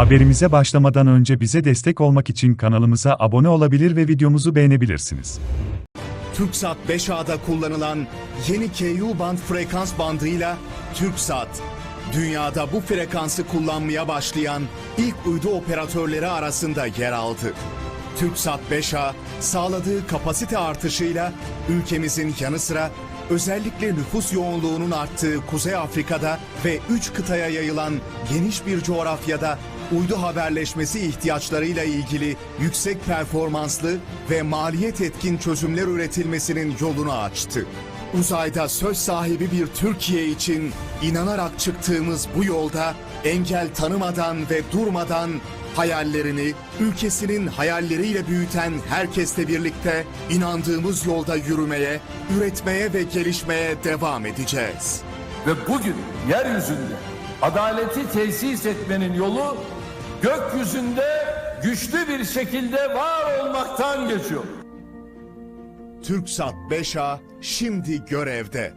Haberimize başlamadan önce bize destek olmak için kanalımıza abone olabilir ve videomuzu beğenebilirsiniz. TürkSat 5A'da kullanılan yeni Ku band frekans bandıyla TürkSat, dünyada bu frekansı kullanmaya başlayan ilk uydu operatörleri arasında yer aldı. TürkSat 5A sağladığı kapasite artışıyla ülkemizin yanı sıra özellikle nüfus yoğunluğunun arttığı Kuzey Afrika'da ve 3 kıtaya yayılan geniş bir coğrafyada uydu haberleşmesi ihtiyaçlarıyla ilgili yüksek performanslı ve maliyet etkin çözümler üretilmesinin yolunu açtı. Uzayda söz sahibi bir Türkiye için inanarak çıktığımız bu yolda engel tanımadan ve durmadan hayallerini ülkesinin hayalleriyle büyüten herkesle birlikte inandığımız yolda yürümeye, üretmeye ve gelişmeye devam edeceğiz. Ve bugün yeryüzünde adaleti tesis etmenin yolu gökyüzünde güçlü bir şekilde var olmaktan geçiyor. TürkSat 5A şimdi görevde.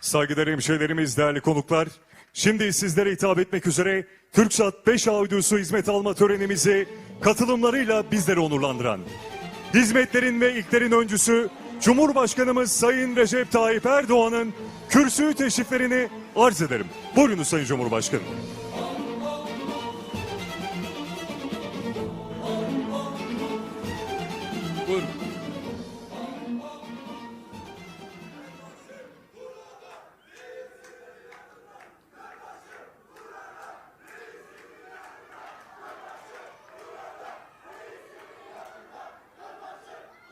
Saygıdeğer hemşehrilerimiz, değerli konuklar. Şimdi sizlere hitap etmek üzere TürkSat 5A uydusu hizmet alma törenimizi katılımlarıyla bizleri onurlandıran. Hizmetlerin ve ilklerin öncüsü Cumhurbaşkanımız Sayın Recep Tayyip Erdoğan'ın kürsü teşriflerini arz ederim. Buyurunuz Sayın Cumhurbaşkanım.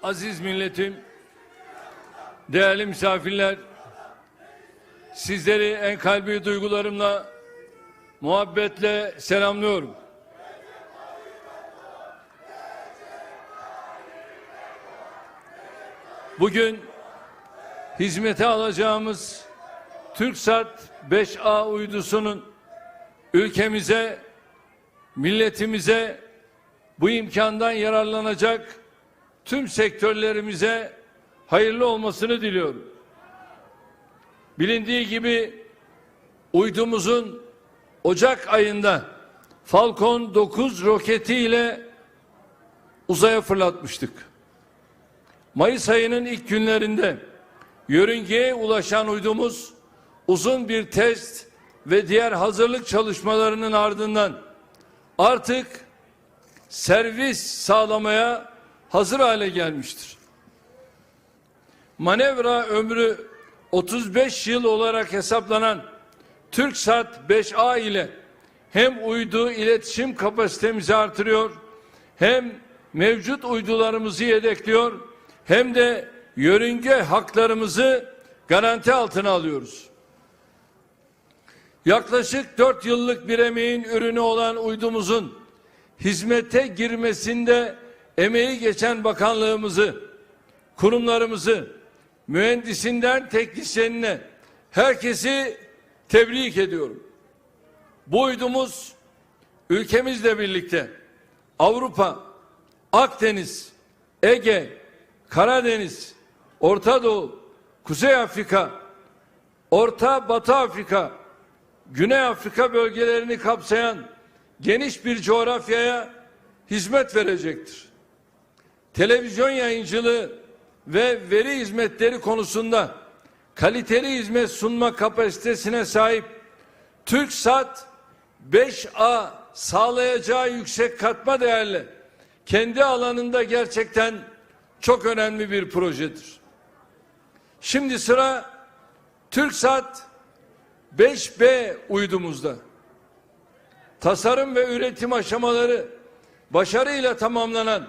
Aziz milletim, değerli misafirler, sizleri en kalbi duygularımla, muhabbetle selamlıyorum. Bugün hizmete alacağımız TürkSat 5A uydusunun ülkemize, milletimize bu imkandan yararlanacak tüm sektörlerimize hayırlı olmasını diliyorum. Bilindiği gibi uydumuzun Ocak ayında Falcon 9 roketiyle uzaya fırlatmıştık. Mayıs ayının ilk günlerinde yörüngeye ulaşan uydumuz uzun bir test ve diğer hazırlık çalışmalarının ardından artık servis sağlamaya hazır hale gelmiştir. Manevra ömrü 35 yıl olarak hesaplanan TürkSat 5A ile hem uydu iletişim kapasitemizi artırıyor hem mevcut uydularımızı yedekliyor hem de yörünge haklarımızı garanti altına alıyoruz. Yaklaşık 4 yıllık bir emeğin ürünü olan uydumuzun hizmete girmesinde emeği geçen bakanlığımızı, kurumlarımızı, mühendisinden teknisyenine herkesi tebrik ediyorum. Bu uydumuz ülkemizle birlikte Avrupa, Akdeniz, Ege, Karadeniz, Orta Doğu, Kuzey Afrika, Orta Batı Afrika, Güney Afrika bölgelerini kapsayan geniş bir coğrafyaya hizmet verecektir. Televizyon yayıncılığı ve veri hizmetleri konusunda kaliteli hizmet sunma kapasitesine sahip TürkSat 5A sağlayacağı yüksek katma değerli kendi alanında gerçekten çok önemli bir projedir. Şimdi sıra TürkSat 5B uydumuzda. Tasarım ve üretim aşamaları başarıyla tamamlanan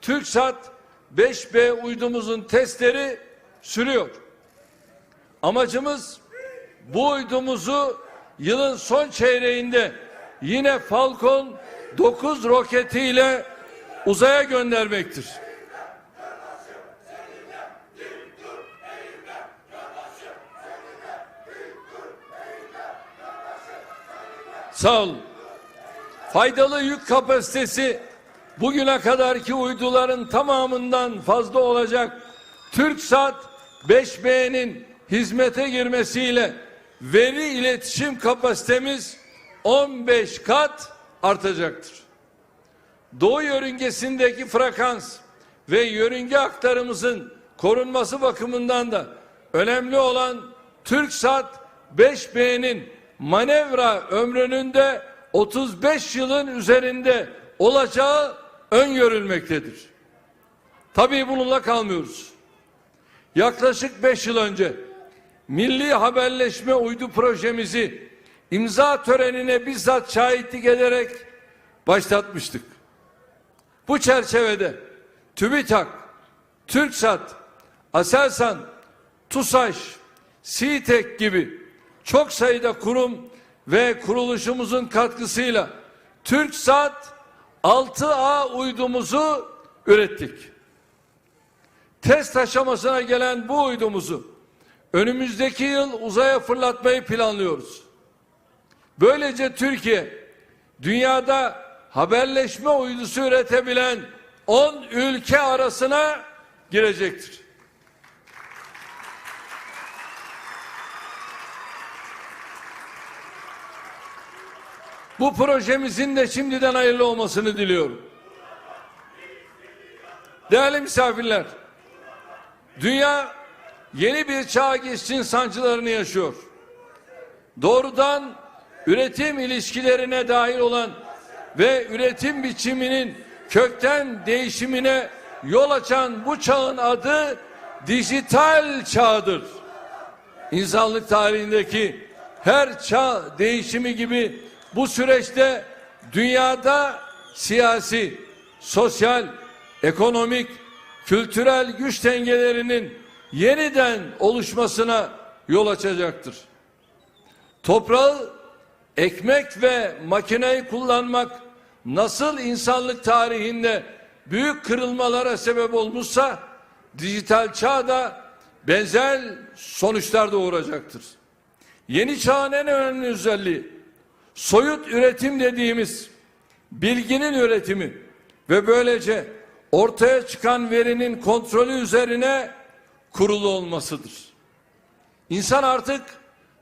TürkSat 5B uydumuzun testleri sürüyor. Amacımız bu uydumuzu yılın son çeyreğinde yine Falcon 9 roketiyle uzaya göndermektir. Sağ olun. Faydalı yük kapasitesi bugüne kadarki uyduların tamamından fazla olacak TürkSat 5B'nin hizmete girmesiyle veri iletişim kapasitemiz 15 kat artacaktır. Doğu yörüngesindeki frekans ve yörünge aktarımızın korunması bakımından da önemli olan TürkSat 5B'nin manevra ömrünün de 35 yılın üzerinde olacağı öngörülmektedir. Tabii bununla kalmıyoruz. Yaklaşık 5 yıl önce Milli Haberleşme Uydu projemizi imza törenine bizzat şahitlik ederek başlatmıştık. Bu çerçevede TÜBİTAK, TürkSat, Aselsan, TUSAŞ, SİTEK gibi çok sayıda kurum ve kuruluşumuzun katkısıyla TürkSat 6A uydumuzu ürettik. Test aşamasına gelen bu uydumuzu önümüzdeki yıl uzaya fırlatmayı planlıyoruz. Böylece Türkiye dünyada haberleşme uydusu üretebilen 10 ülke arasına girecektir. Bu projemizin de şimdiden hayırlı olmasını diliyorum. Değerli misafirler, dünya yeni bir çağ geçişin sancılarını yaşıyor. Doğrudan üretim ilişkilerine dahil olan ve üretim biçiminin kökten değişimine yol açan bu çağın adı dijital çağdır. İnsanlık tarihindeki her çağ değişimi gibi bu süreçte dünyada siyasi, sosyal, ekonomik, kültürel güç dengelerinin yeniden oluşmasına yol açacaktır. Toprağı, ekmek ve makineyi kullanmak nasıl insanlık tarihinde büyük kırılmalara sebep olmuşsa dijital çağda benzer sonuçlar doğuracaktır. Yeni çağın en önemli özelliği soyut üretim dediğimiz bilginin üretimi ve böylece ortaya çıkan verinin kontrolü üzerine kurulu olmasıdır. İnsan artık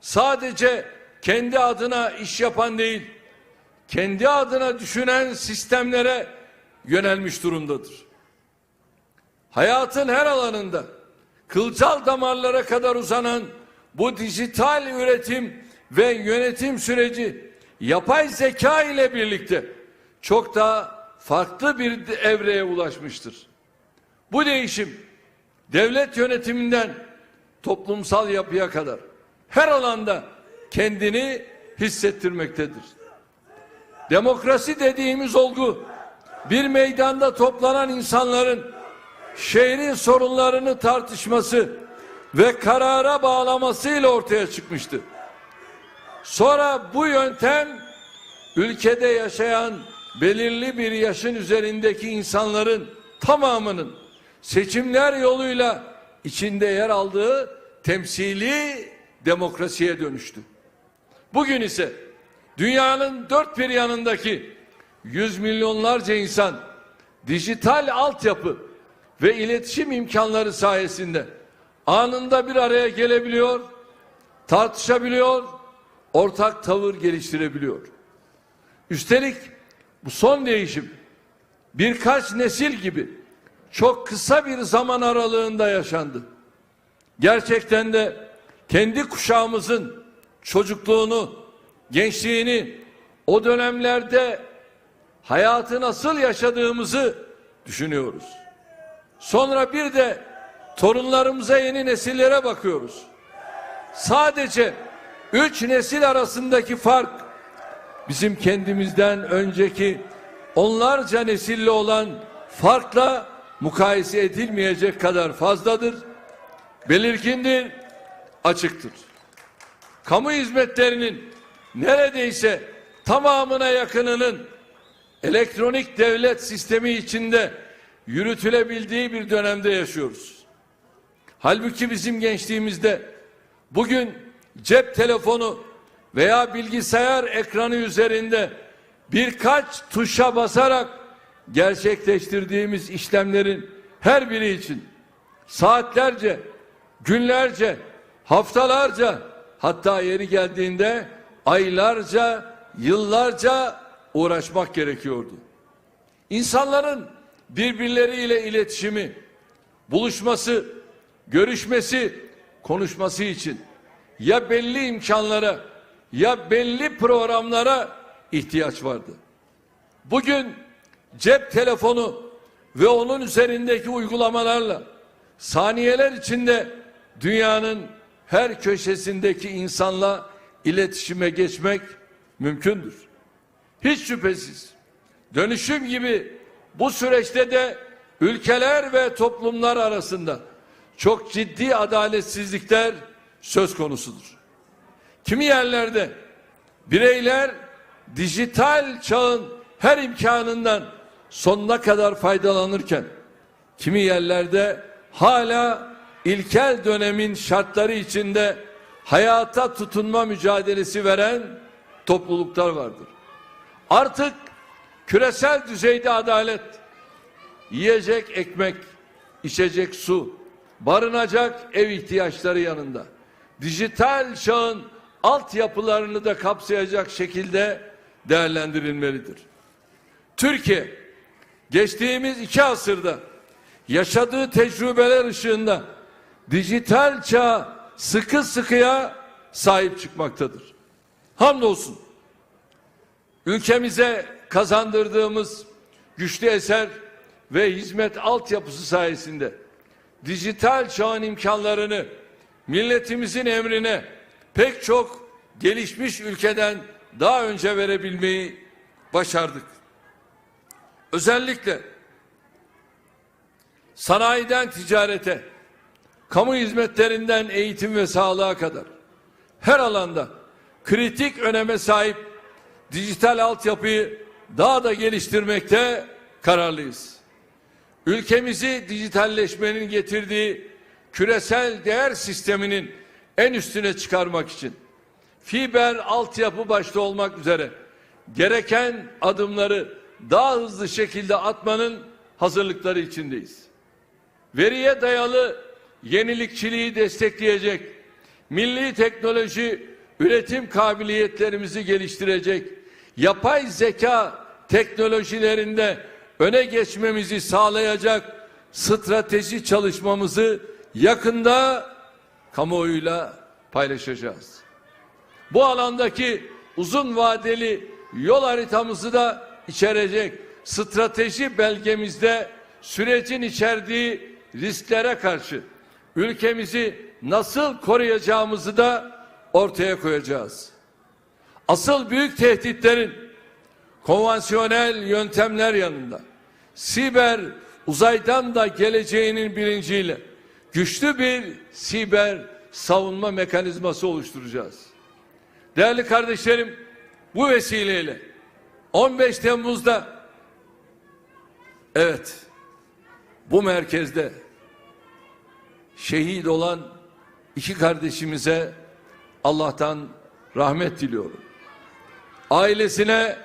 sadece kendi adına iş yapan değil, kendi adına düşünen sistemlere yönelmiş durumdadır. Hayatın her alanında kılcal damarlara kadar uzanan bu dijital üretim ve yönetim süreci yapay zeka ile birlikte çok daha farklı bir evreye ulaşmıştır. Bu değişim devlet yönetiminden toplumsal yapıya kadar her alanda kendini hissettirmektedir. Demokrasi dediğimiz olgu bir meydanda toplanan insanların şehrin sorunlarını tartışması ve karara bağlamasıyla ortaya çıkmıştı. Sonra bu yöntem ülkede yaşayan belirli bir yaşın üzerindeki insanların tamamının seçimler yoluyla içinde yer aldığı temsili demokrasiye dönüştü. Bugün ise dünyanın dört bir yanındaki yüz milyonlarca insan dijital altyapı ve iletişim imkanları sayesinde anında bir araya gelebiliyor, tartışabiliyor, ortak tavır geliştirebiliyor. Üstelik bu son değişim birkaç nesil gibi çok kısa bir zaman aralığında yaşandı. Gerçekten de kendi kuşağımızın çocukluğunu, gençliğini o dönemlerde hayatı nasıl yaşadığımızı düşünüyoruz. Sonra bir de torunlarımıza yeni nesillere bakıyoruz. Sadece üç nesil arasındaki fark bizim kendimizden önceki onlarca nesille olan farkla mukayese edilmeyecek kadar fazladır, belirgindir, açıktır. Kamu hizmetlerinin neredeyse tamamına yakınının elektronik devlet sistemi içinde yürütülebildiği bir dönemde yaşıyoruz. Halbuki bizim gençliğimizde bugün cep telefonu veya bilgisayar ekranı üzerinde birkaç tuşa basarak gerçekleştirdiğimiz işlemlerin her biri için saatlerce, günlerce, haftalarca, hatta yeri geldiğinde aylarca, yıllarca uğraşmak gerekiyordu. İnsanların birbirleriyle iletişimi, buluşması, görüşmesi, konuşması için ya belli imkanlara ya belli programlara ihtiyaç vardı. Bugün cep telefonu ve onun üzerindeki uygulamalarla saniyeler içinde dünyanın her köşesindeki insanla iletişime geçmek mümkündür. Hiç şüphesiz dönüşüm gibi bu süreçte de ülkeler ve toplumlar arasında çok ciddi adaletsizlikler söz konusudur. Kimi yerlerde bireyler dijital çağın her imkanından sonuna kadar faydalanırken kimi yerlerde hala ilkel dönemin şartları içinde hayata tutunma mücadelesi veren topluluklar vardır. Artık küresel düzeyde adalet, yiyecek ekmek, içecek su, barınacak ev ihtiyaçları yanında dijital çağın altyapılarını da kapsayacak şekilde değerlendirilmelidir. Türkiye geçtiğimiz iki asırda yaşadığı tecrübeler ışığında dijital çağa sıkı sıkıya sahip çıkmaktadır. Hamdolsun ülkemize kazandırdığımız güçlü eser ve hizmet altyapısı sayesinde dijital çağın imkanlarını milletimizin emrine pek çok gelişmiş ülkeden daha önce verebilmeyi başardık. Özellikle sanayiden ticarete, kamu hizmetlerinden eğitim ve sağlığa kadar her alanda kritik öneme sahip dijital altyapıyı daha da geliştirmekte kararlıyız. Ülkemizi dijitalleşmenin getirdiği küresel değer sisteminin en üstüne çıkarmak için fiber altyapı başta olmak üzere gereken adımları daha hızlı şekilde atmanın hazırlıkları içindeyiz. Veriye dayalı yenilikçiliği destekleyecek, milli teknoloji üretim kabiliyetlerimizi geliştirecek, yapay zeka teknolojilerinde öne geçmemizi sağlayacak strateji çalışmamızı yakında kamuoyuyla paylaşacağız. Bu alandaki uzun vadeli yol haritamızı da içerecek strateji belgemizde sürecin içerdiği risklere karşı ülkemizi nasıl koruyacağımızı da ortaya koyacağız. Asıl büyük tehditlerin konvansiyonel yöntemler yanında siber uzaydan da geleceğinin bilinciyle güçlü bir siber savunma mekanizması oluşturacağız. Değerli kardeşlerim bu vesileyle 15 Temmuz'da evet bu merkezde şehit olan iki kardeşimize Allah'tan rahmet diliyorum. Ailesine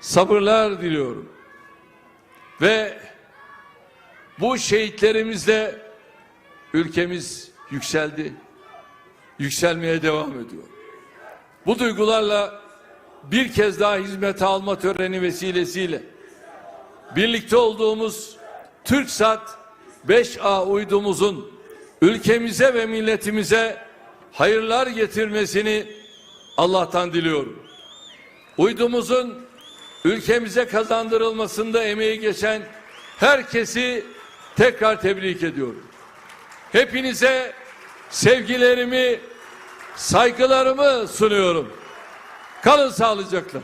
sabırlar diliyorum. Ve bu şehitlerimizle ülkemiz yükseldi. Yükselmeye devam ediyor. Bu duygularla bir kez daha hizmete alma töreni vesilesiyle birlikte olduğumuz TürkSat 5A uydumuzun ülkemize ve milletimize hayırlar getirmesini Allah'tan diliyorum. Uydumuzun ülkemize kazandırılmasında emeği geçen herkesi tekrar tebrik ediyorum. Hepinize sevgilerimi, saygılarımı sunuyorum. Kalın sağlıcakla.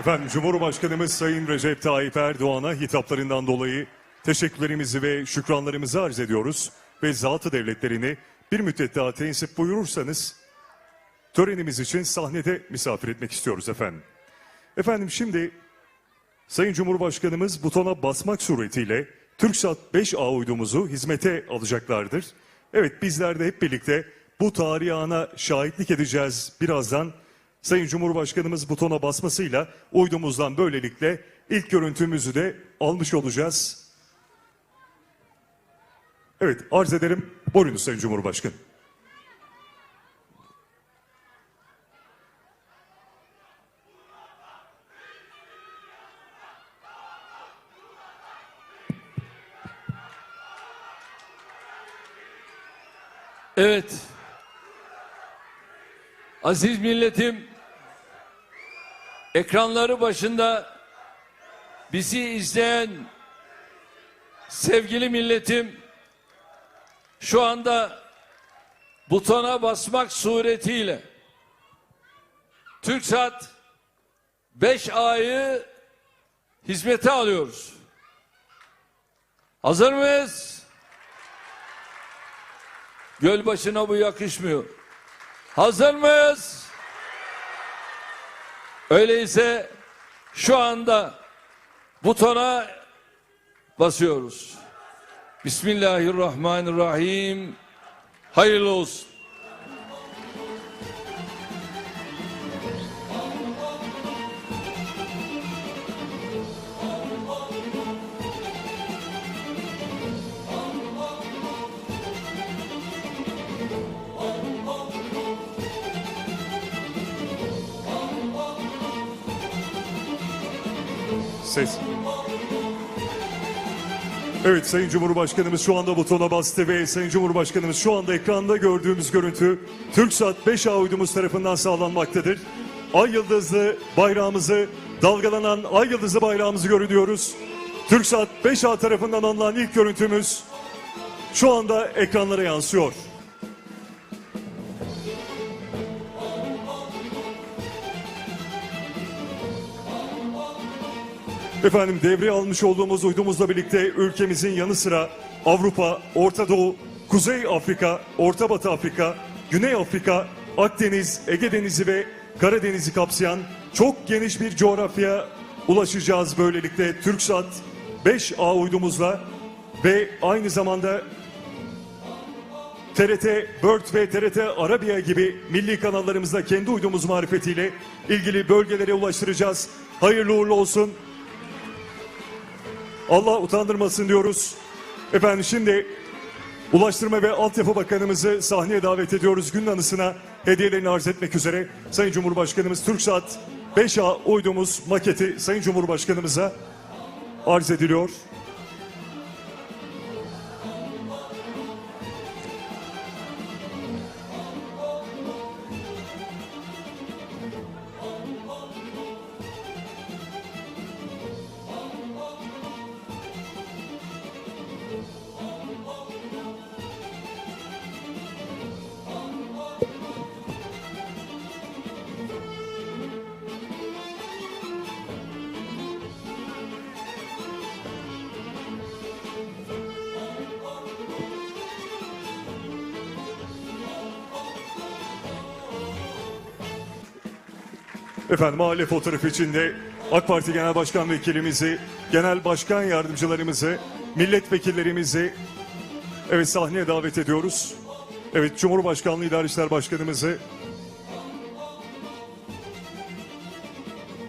Efendim Cumhurbaşkanımız Sayın Recep Tayyip Erdoğan'a hitaplarından dolayı teşekkürlerimizi ve şükranlarımızı arz ediyoruz. Ve zatı devletlerini bir müddet daha tensip buyurursanız törenimiz için sahnede misafir etmek istiyoruz efendim. Efendim şimdi Sayın Cumhurbaşkanımız butona basmak suretiyle TürkSat 5A uydumuzu hizmete alacaklardır. Evet bizler de hep birlikte bu tarihi ana şahitlik edeceğiz birazdan. Sayın Cumhurbaşkanımız butona basmasıyla uydumuzdan böylelikle ilk görüntümüzü de almış olacağız. Evet arz ederim. Buyurunuz Sayın Cumhurbaşkanı. Evet. Aziz milletim, ekranları başında bizi izleyen sevgili milletim, şu anda butona basmak suretiyle TürkSat 5A'yı hizmete alıyoruz. Hazır mıyız? Gölbaşı'na bu yakışmıyor. Hazır mıyız? Öyleyse şu anda butona basıyoruz. Bismillahirrahmanirrahim. Hayırlı olsun. Evet Sayın Cumhurbaşkanımız şu anda butona bastı ve Sayın Cumhurbaşkanımız şu anda ekranda gördüğümüz görüntü TürkSat 5A uydumuz tarafından sağlanmaktadır. Ay yıldızlı bayrağımızı, dalgalanan ay yıldızlı bayrağımızı görüyoruz. TürkSat 5A tarafından alınan ilk görüntümüz şu anda ekranlara yansıyor. Efendim devreye almış olduğumuz uydumuzla birlikte ülkemizin yanı sıra Avrupa, Orta Doğu, Kuzey Afrika, Orta Batı Afrika, Güney Afrika, Akdeniz, Ege Denizi ve Karadeniz'i kapsayan çok geniş bir coğrafyaya ulaşacağız böylelikle TürkSat 5A uydumuzla ve aynı zamanda TRT Bird ve TRT Arabiya gibi milli kanallarımızda kendi uydumuz marifetiyle ilgili bölgelere ulaştıracağız. Hayırlı uğurlu olsun. Allah utandırmasın diyoruz. Efendim şimdi Ulaştırma ve Altyapı Bakanımızı sahneye davet ediyoruz. Günün anısına hediyelerini arz etmek üzere Sayın Cumhurbaşkanımız TürkSat 5A uydumuz maketi Sayın Cumhurbaşkanımıza arz ediliyor. Efendim mahalle fotoğrafı içinde AK Parti Genel Başkan Vekilimizi, Genel Başkan Yardımcılarımızı, milletvekillerimizi evet sahneye davet ediyoruz. Evet Cumhurbaşkanlığı İdari İşler Başkanımızı,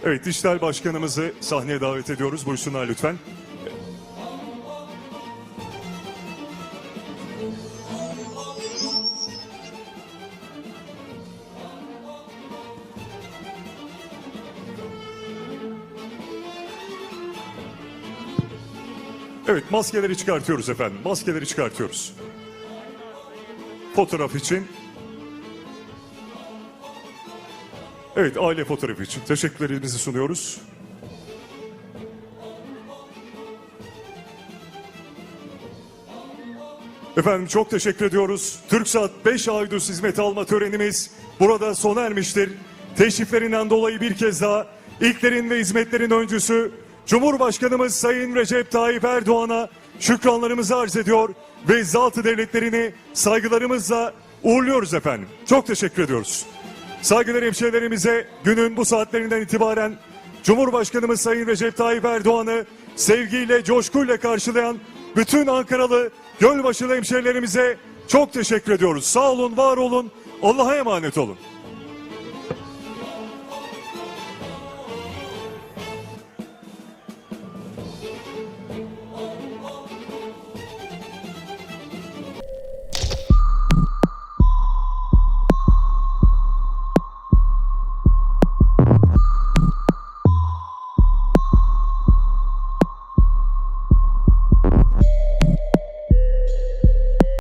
evet İşler Başkanımızı sahneye davet ediyoruz. Buyursunlar lütfen. Evet maskeleri çıkartıyoruz efendim. Maskeleri çıkartıyoruz. Fotoğraf için. Evet aile fotoğrafı için teşekkürlerimizi sunuyoruz. Efendim çok teşekkür ediyoruz. TürkSat 5 Aydus hizmet alma törenimiz burada sona ermiştir. Teşriflerinden dolayı bir kez daha ilklerin ve hizmetlerin öncüsü Cumhurbaşkanımız Sayın Recep Tayyip Erdoğan'a şükranlarımızı arz ediyor ve zatı devletlerini saygılarımızla uğurluyoruz efendim. Çok teşekkür ediyoruz. Saygıdeğer hemşehrilerimize günün bu saatlerinden itibaren Cumhurbaşkanımız Sayın Recep Tayyip Erdoğan'ı sevgiyle, coşkuyla karşılayan bütün Ankaralı Gölbaşılı hemşehrilerimize çok teşekkür ediyoruz. Sağ olun, var olun, Allah'a emanet olun.